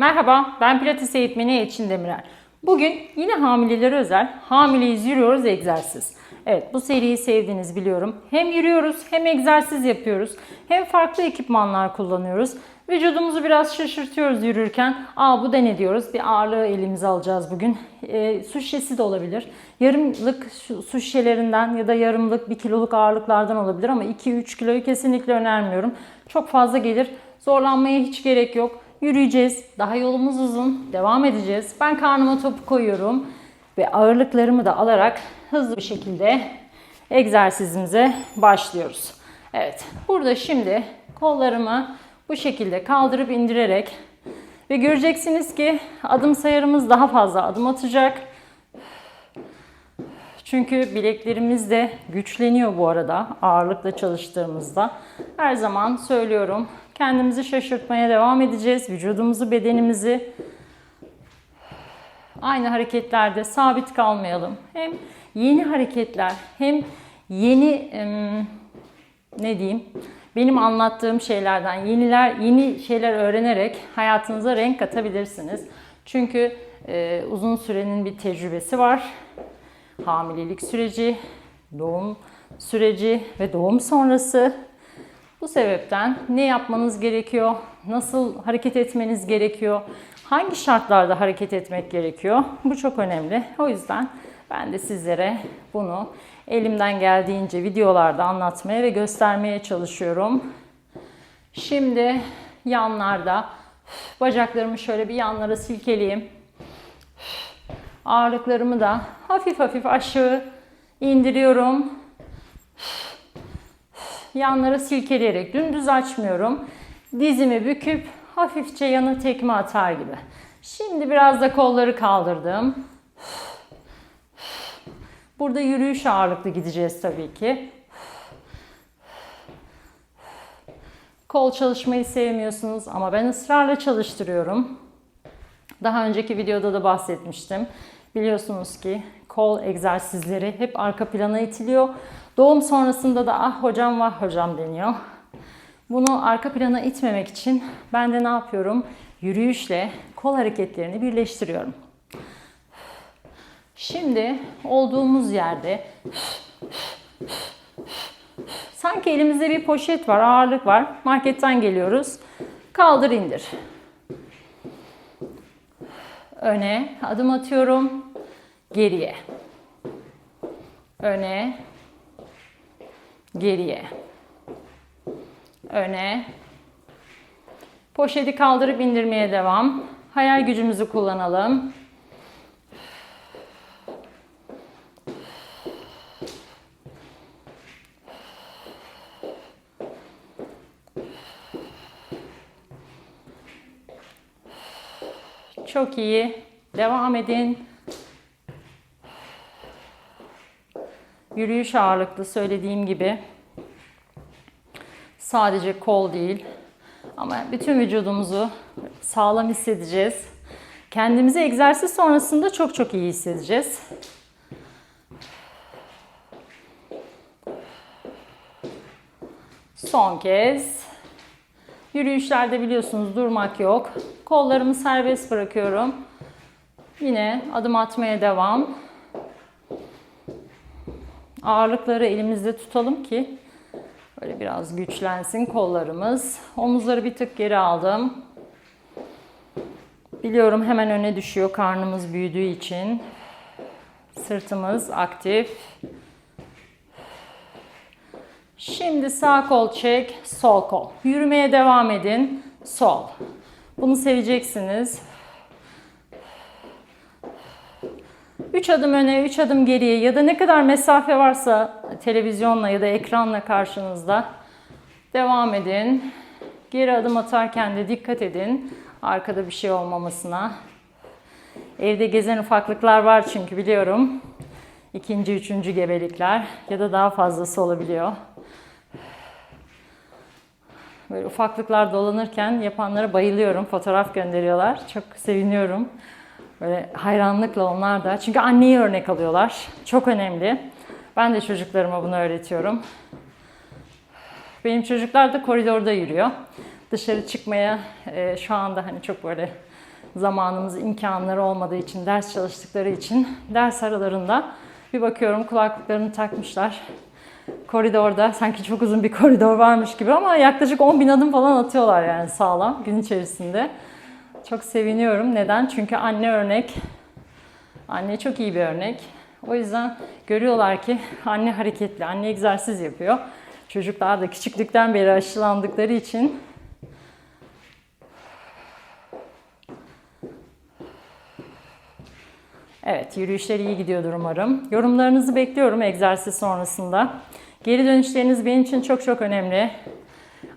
Merhaba, ben Pilates eğitmeni Elçin Demirel. Bugün yine hamilelere özel hamileyiz yürüyoruz egzersiz. Evet bu seriyi sevdiğinizi biliyorum. Hem yürüyoruz hem egzersiz yapıyoruz. Hem farklı ekipmanlar kullanıyoruz. Vücudumuzu biraz şaşırtıyoruz yürürken. Aa bu da ne diyoruz? Bir ağırlığı elimize alacağız bugün. E, su şişesi de olabilir. Yarımlık su şişelerinden ya da yarımlık bir kiloluk ağırlıklardan olabilir ama 2-3 kiloyu kesinlikle önermiyorum. Çok fazla gelir. Zorlanmaya hiç gerek yok. Yürüyeceğiz. Daha yolumuz uzun. Devam edeceğiz. Ben karnıma topu koyuyorum ve ağırlıklarımı da alarak hızlı bir şekilde egzersizimize başlıyoruz. Evet. Burada şimdi kollarımı bu şekilde kaldırıp indirerek ve göreceksiniz ki adım sayarımız daha fazla adım atacak. Çünkü bileklerimiz de güçleniyor bu arada ağırlıkla çalıştığımızda. Her zaman söylüyorum kendimizi şaşırtmaya devam edeceğiz. Vücudumuzu, bedenimizi aynı hareketlerde sabit kalmayalım. Hem yeni hareketler hem yeni ne diyeyim benim anlattığım şeylerden yeniler yeni şeyler öğrenerek hayatınıza renk katabilirsiniz. Çünkü e, uzun sürenin bir tecrübesi var hamilelik süreci, doğum süreci ve doğum sonrası. Bu sebepten ne yapmanız gerekiyor, nasıl hareket etmeniz gerekiyor, hangi şartlarda hareket etmek gerekiyor bu çok önemli. O yüzden ben de sizlere bunu elimden geldiğince videolarda anlatmaya ve göstermeye çalışıyorum. Şimdi yanlarda bacaklarımı şöyle bir yanlara silkeleyeyim. Ağırlıklarımı da hafif hafif aşağı indiriyorum. Yanlara silkeleyerek dümdüz açmıyorum. Dizimi büküp hafifçe yana tekme atar gibi. Şimdi biraz da kolları kaldırdım. Burada yürüyüş ağırlıklı gideceğiz tabii ki. Kol çalışmayı sevmiyorsunuz ama ben ısrarla çalıştırıyorum. Daha önceki videoda da bahsetmiştim. Biliyorsunuz ki kol egzersizleri hep arka plana itiliyor. Doğum sonrasında da ah hocam vah hocam deniyor. Bunu arka plana itmemek için ben de ne yapıyorum? Yürüyüşle kol hareketlerini birleştiriyorum. Şimdi olduğumuz yerde sanki elimizde bir poşet var, ağırlık var. Marketten geliyoruz. Kaldır indir öne adım atıyorum, geriye. Öne, geriye. Öne. Poşeti kaldırıp indirmeye devam. Hayal gücümüzü kullanalım. Çok iyi. Devam edin. Yürüyüş ağırlıklı söylediğim gibi. Sadece kol değil. Ama bütün vücudumuzu sağlam hissedeceğiz. Kendimizi egzersiz sonrasında çok çok iyi hissedeceğiz. Son kez. Yürüyüşlerde biliyorsunuz durmak yok. Kollarımı serbest bırakıyorum. Yine adım atmaya devam. Ağırlıkları elimizde tutalım ki böyle biraz güçlensin kollarımız. Omuzları bir tık geri aldım. Biliyorum hemen öne düşüyor karnımız büyüdüğü için. Sırtımız aktif. Şimdi sağ kol çek, sol kol. Yürümeye devam edin. Sol. Bunu seveceksiniz. 3 adım öne, 3 adım geriye ya da ne kadar mesafe varsa televizyonla ya da ekranla karşınızda devam edin. Geri adım atarken de dikkat edin arkada bir şey olmamasına. Evde gezen ufaklıklar var çünkü biliyorum. İkinci, üçüncü gebelikler ya da daha fazlası olabiliyor. Böyle ufaklıklar dolanırken yapanlara bayılıyorum. Fotoğraf gönderiyorlar. Çok seviniyorum. Böyle hayranlıkla onlar da. Çünkü anneyi örnek alıyorlar. Çok önemli. Ben de çocuklarıma bunu öğretiyorum. Benim çocuklar da koridorda yürüyor. dışarı çıkmaya e, şu anda hani çok böyle zamanımız, imkanları olmadığı için, ders çalıştıkları için ders aralarında bir bakıyorum kulaklıklarını takmışlar. Koridorda sanki çok uzun bir koridor varmış gibi ama yaklaşık 10 bin adım falan atıyorlar yani sağlam gün içerisinde. Çok seviniyorum. Neden? Çünkü anne örnek. Anne çok iyi bir örnek. O yüzden görüyorlar ki anne hareketli, anne egzersiz yapıyor. Çocuklar da küçüklükten beri aşılandıkları için Evet, yürüyüşler iyi gidiyordur umarım. Yorumlarınızı bekliyorum egzersiz sonrasında. Geri dönüşleriniz benim için çok çok önemli.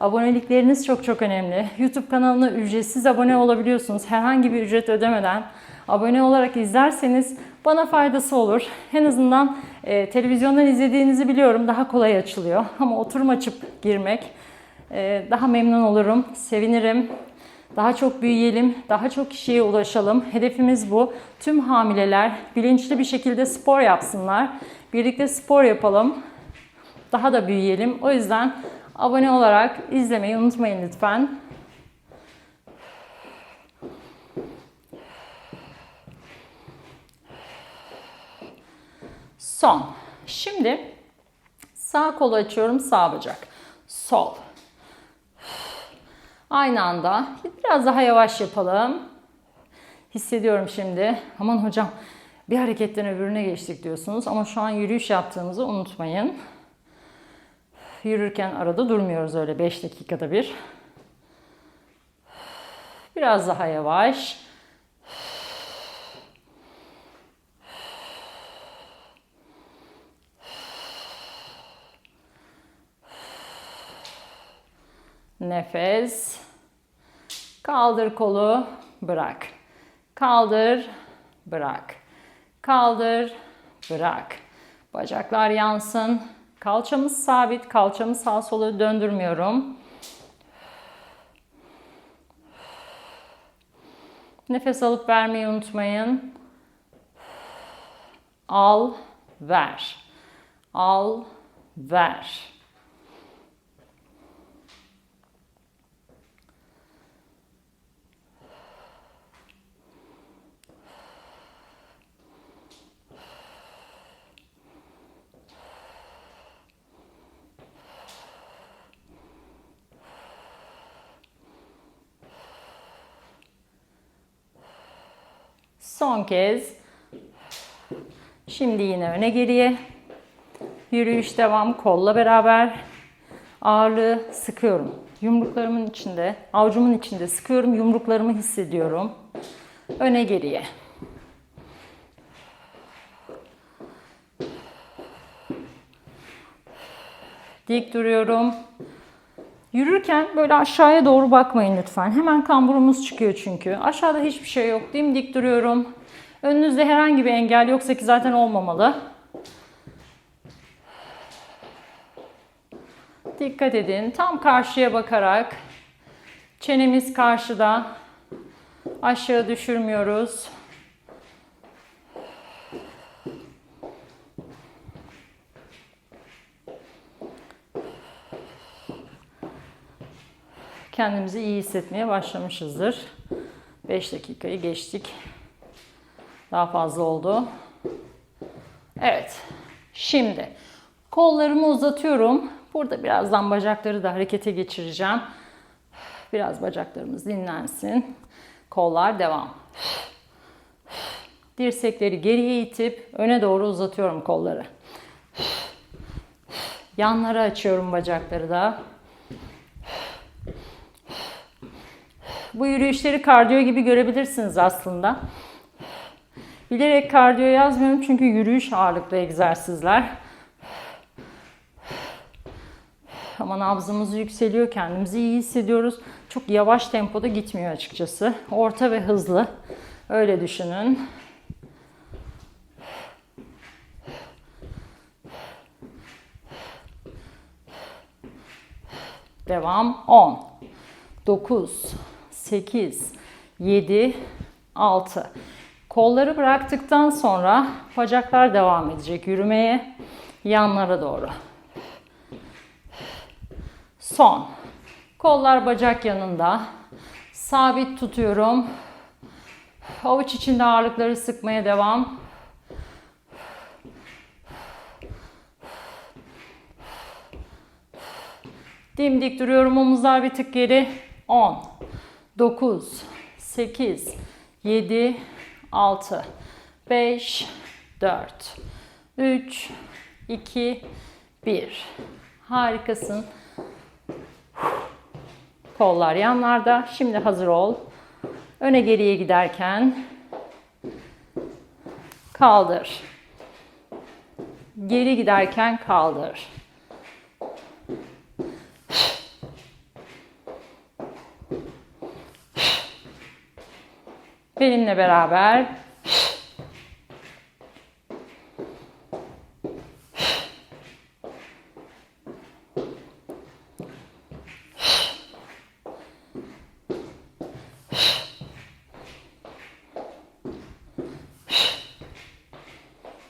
Abonelikleriniz çok çok önemli. YouTube kanalına ücretsiz abone olabiliyorsunuz. Herhangi bir ücret ödemeden abone olarak izlerseniz bana faydası olur. En azından e, televizyondan izlediğinizi biliyorum daha kolay açılıyor. Ama oturum açıp girmek e, daha memnun olurum, sevinirim. Daha çok büyüyelim, daha çok kişiye ulaşalım. Hedefimiz bu. Tüm hamileler bilinçli bir şekilde spor yapsınlar. Birlikte spor yapalım. Daha da büyüyelim. O yüzden abone olarak izlemeyi unutmayın lütfen. Son. Şimdi sağ kolu açıyorum, sağ bacak. Sol. Aynı anda biraz daha yavaş yapalım. Hissediyorum şimdi. Aman hocam bir hareketten öbürüne geçtik diyorsunuz ama şu an yürüyüş yaptığımızı unutmayın. Yürürken arada durmuyoruz öyle 5 dakikada bir. Biraz daha yavaş. Nefes. Kaldır kolu, bırak. Kaldır, bırak. Kaldır, bırak. Bacaklar yansın. Kalçamız sabit. Kalçamı sağa sola döndürmüyorum. Nefes alıp vermeyi unutmayın. Al, ver. Al, ver. Son kez. Şimdi yine öne geriye. Yürüyüş devam. Kolla beraber. Ağırlığı sıkıyorum. Yumruklarımın içinde, avucumun içinde sıkıyorum. Yumruklarımı hissediyorum. Öne geriye. Dik duruyorum. Yürürken böyle aşağıya doğru bakmayın lütfen. Hemen kamburumuz çıkıyor çünkü. Aşağıda hiçbir şey yok. Dimdik duruyorum. Önünüzde herhangi bir engel yoksa ki zaten olmamalı. Dikkat edin. Tam karşıya bakarak çenemiz karşıda. Aşağı düşürmüyoruz. kendimizi iyi hissetmeye başlamışızdır. 5 dakikayı geçtik. Daha fazla oldu. Evet. Şimdi kollarımı uzatıyorum. Burada birazdan bacakları da harekete geçireceğim. Biraz bacaklarımız dinlensin. Kollar devam. Dirsekleri geriye itip öne doğru uzatıyorum kolları. Yanlara açıyorum bacakları da. Bu yürüyüşleri kardiyo gibi görebilirsiniz aslında. Bilerek kardiyo yazmıyorum çünkü yürüyüş ağırlıklı egzersizler. Ama nabzımız yükseliyor, kendimizi iyi hissediyoruz. Çok yavaş tempoda gitmiyor açıkçası. Orta ve hızlı. Öyle düşünün. Devam 10 9 8, 7, 6. Kolları bıraktıktan sonra bacaklar devam edecek yürümeye yanlara doğru. Son. Kollar bacak yanında. Sabit tutuyorum. Avuç içinde ağırlıkları sıkmaya devam. Dimdik duruyorum. Omuzlar bir tık geri. 10, 9, 8, 7, 6, 5, 4, 3, 2, 1. Harikasın. Kollar yanlarda. Şimdi hazır ol. Öne geriye giderken kaldır. Geri giderken kaldır. Benimle beraber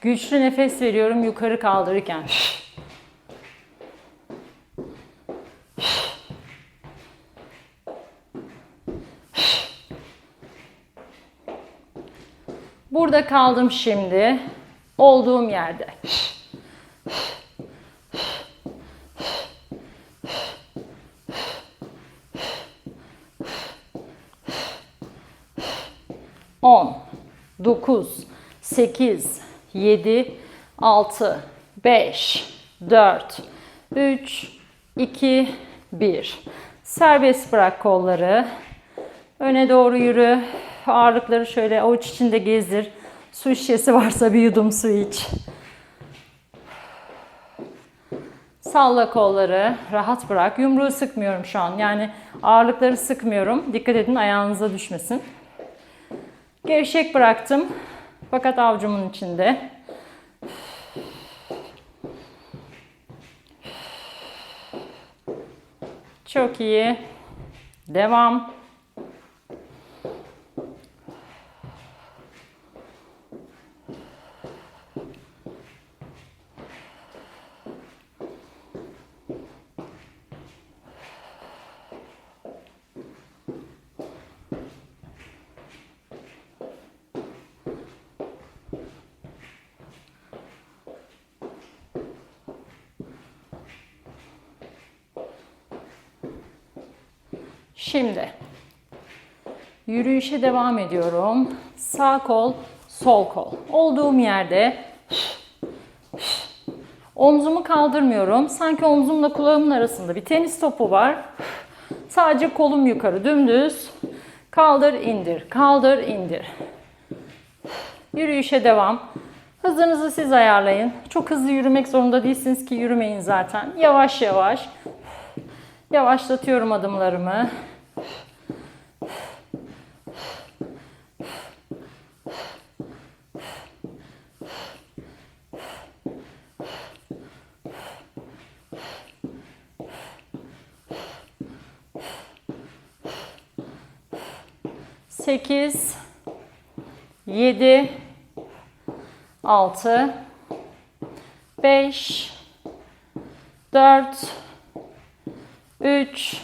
Güçlü nefes veriyorum yukarı kaldırırken. Burada kaldım şimdi. Olduğum yerde. On, dokuz, sekiz, 7, 6, 5, 4, 3, 2, 1. Serbest bırak kolları. Öne doğru yürü. Ağırlıkları şöyle avuç içinde gezdir. Su şişesi varsa bir yudum su iç. Salla kolları. Rahat bırak. Yumruğu sıkmıyorum şu an. Yani ağırlıkları sıkmıyorum. Dikkat edin ayağınıza düşmesin. Gevşek bıraktım. Fakat avcumun içinde. Çok iyi. Devam. Şimdi yürüyüşe devam ediyorum. Sağ kol, sol kol. Olduğum yerde omzumu kaldırmıyorum. Sanki omzumla kulağımın arasında bir tenis topu var. Sadece kolum yukarı dümdüz. Kaldır, indir, kaldır, indir. Yürüyüşe devam. Hızınızı siz ayarlayın. Çok hızlı yürümek zorunda değilsiniz ki yürümeyin zaten. Yavaş yavaş. Yavaşlatıyorum adımlarımı. Sekiz, yedi, altı, beş, dört, 3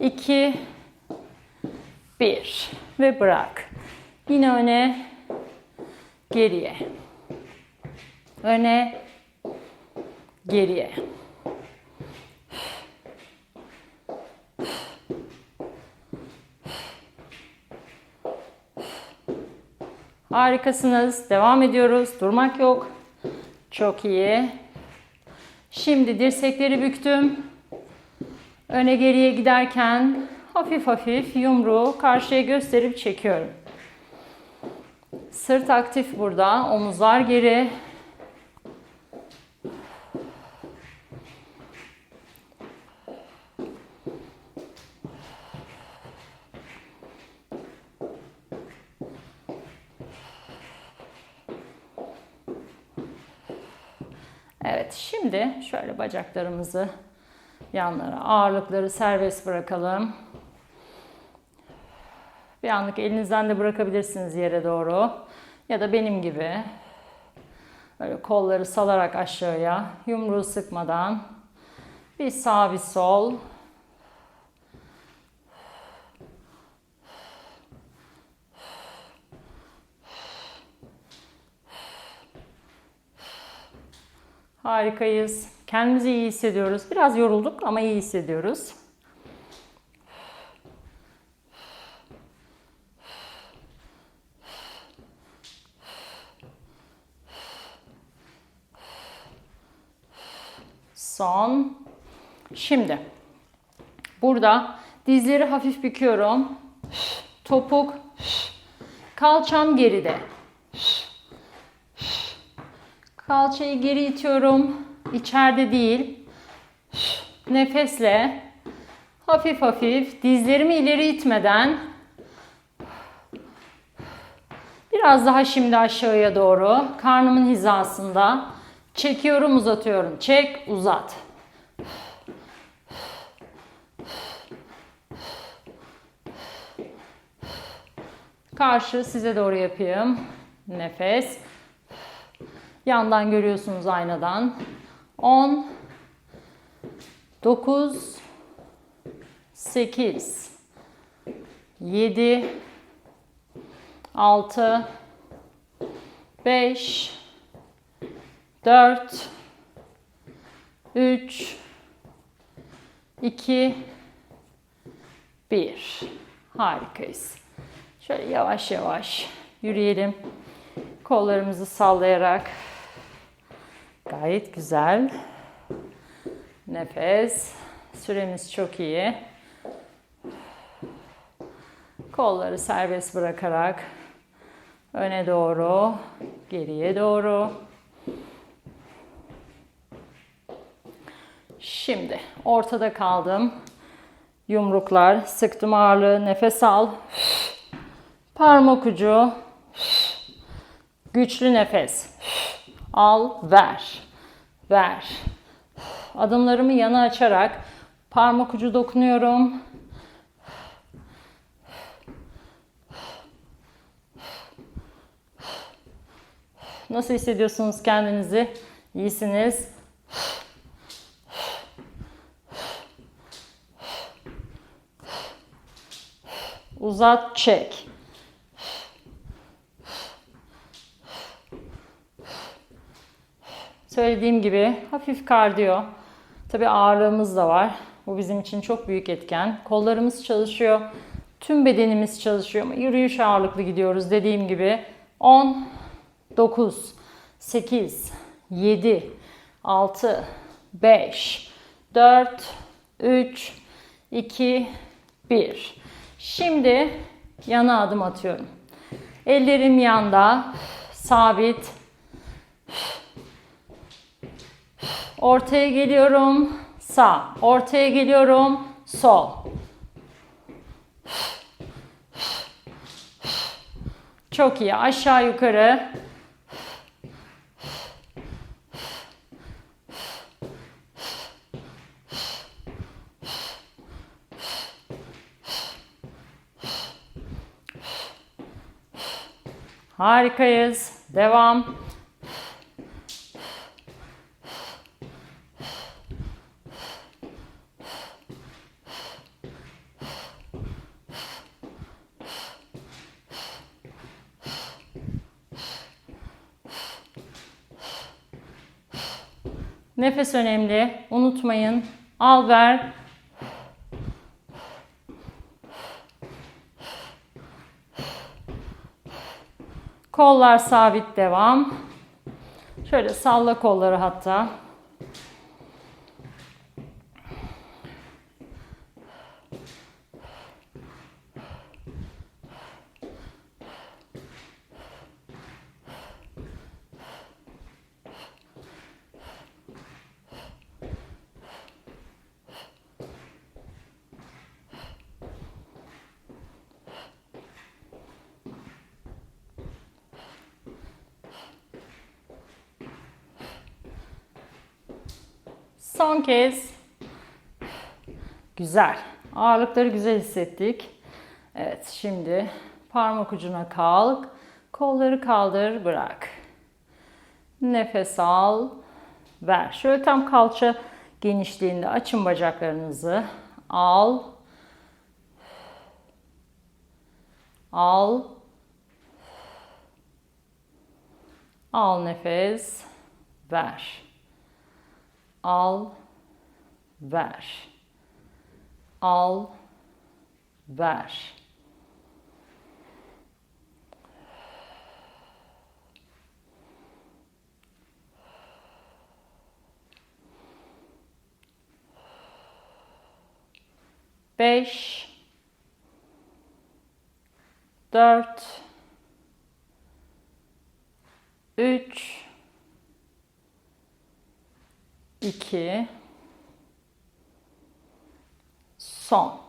2 1 ve bırak. Yine öne geriye. Öne geriye. Harikasınız. Devam ediyoruz. Durmak yok. Çok iyi. Şimdi dirsekleri büktüm. Öne geriye giderken hafif hafif yumruğu karşıya gösterip çekiyorum. Sırt aktif burada. Omuzlar geri. Evet, şimdi şöyle bacaklarımızı yanlara, ağırlıkları serbest bırakalım. Bir anlık elinizden de bırakabilirsiniz yere doğru. Ya da benim gibi böyle kolları salarak aşağıya, yumruğu sıkmadan bir sağ bir sol Harikayız. Kendimizi iyi hissediyoruz. Biraz yorulduk ama iyi hissediyoruz. Son. Şimdi burada dizleri hafif büküyorum. Topuk. Kalçam geride. Kalçayı geri itiyorum. İçeride değil. Nefesle hafif hafif dizlerimi ileri itmeden biraz daha şimdi aşağıya doğru karnımın hizasında çekiyorum uzatıyorum. Çek uzat. Karşı size doğru yapayım. Nefes. Yandan görüyorsunuz aynadan. 10 9 8 7 6 5 4 3 2 1 Harikayız. Şöyle yavaş yavaş yürüyelim. Kollarımızı sallayarak. Gayet güzel. Nefes. Süremiz çok iyi. Kolları serbest bırakarak öne doğru, geriye doğru. Şimdi ortada kaldım. Yumruklar, sıktım ağırlığı, nefes al. Parmak ucu. Güçlü nefes. Al, ver. Ver. Adımlarımı yana açarak parmak ucu dokunuyorum. Nasıl hissediyorsunuz kendinizi? İyisiniz. Uzat, çek. Söylediğim gibi hafif kardiyo. Tabii ağırlığımız da var. Bu bizim için çok büyük etken. Kollarımız çalışıyor. Tüm bedenimiz çalışıyor yürüyüş ağırlıklı gidiyoruz dediğim gibi. 10, 9, 8, 7, 6, 5, 4, 3, 2, 1. Şimdi yana adım atıyorum. Ellerim yanda, sabit. Ortaya geliyorum, sağ. Ortaya geliyorum, sol. Çok iyi. Aşağı yukarı. Harikayız. Devam. Nefes önemli. Unutmayın. Al ver. Kollar sabit devam. Şöyle salla kolları hatta. Son kez. Güzel. Ağırlıkları güzel hissettik. Evet şimdi parmak ucuna kalk. Kolları kaldır bırak. Nefes al. Ver. Şöyle tam kalça genişliğinde açın bacaklarınızı. Al. Al. Al nefes. Ver. Al, ver. Al, ver. Beş, dört, üç, iki, son.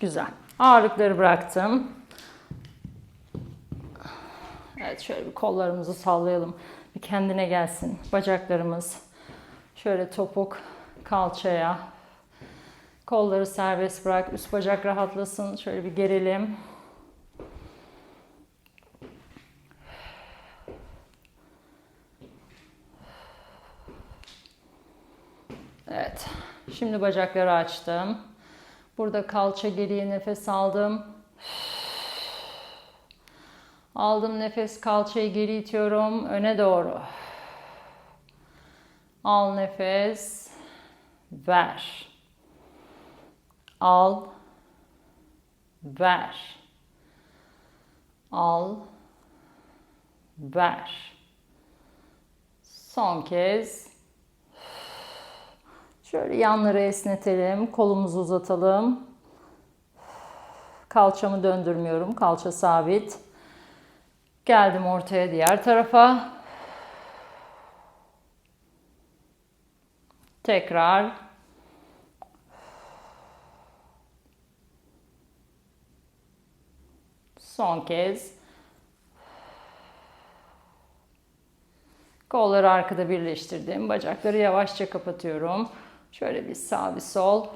Güzel. Ağırlıkları bıraktım. Evet şöyle bir kollarımızı sallayalım. Bir kendine gelsin. Bacaklarımız şöyle topuk kalçaya. Kolları serbest bırak. Üst bacak rahatlasın. Şöyle bir gerelim. Evet. Şimdi bacakları açtım. Burada kalça geriye nefes aldım. Aldım nefes kalçayı geri itiyorum öne doğru. Al nefes. Ver. Al. Ver. Al. Ver. Son kez. Şöyle yanları esnetelim. Kolumuzu uzatalım. Kalçamı döndürmüyorum. Kalça sabit. Geldim ortaya diğer tarafa. Tekrar. Son kez. Kolları arkada birleştirdim. Bacakları yavaşça kapatıyorum. Şöyle bir sağ bir sol.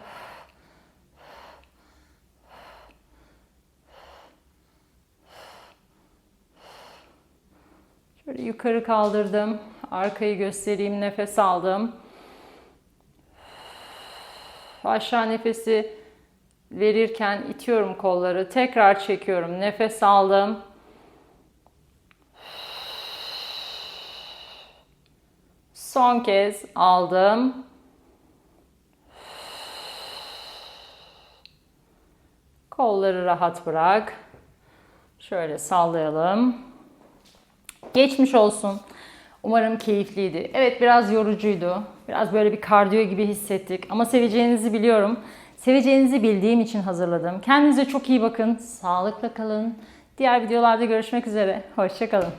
Şöyle yukarı kaldırdım. Arkayı göstereyim. Nefes aldım. Aşağı nefesi verirken itiyorum kolları. Tekrar çekiyorum. Nefes aldım. Son kez aldım. Kolları rahat bırak. Şöyle sallayalım. Geçmiş olsun. Umarım keyifliydi. Evet biraz yorucuydu. Biraz böyle bir kardiyo gibi hissettik. Ama seveceğinizi biliyorum. Seveceğinizi bildiğim için hazırladım. Kendinize çok iyi bakın. Sağlıkla kalın. Diğer videolarda görüşmek üzere. Hoşçakalın.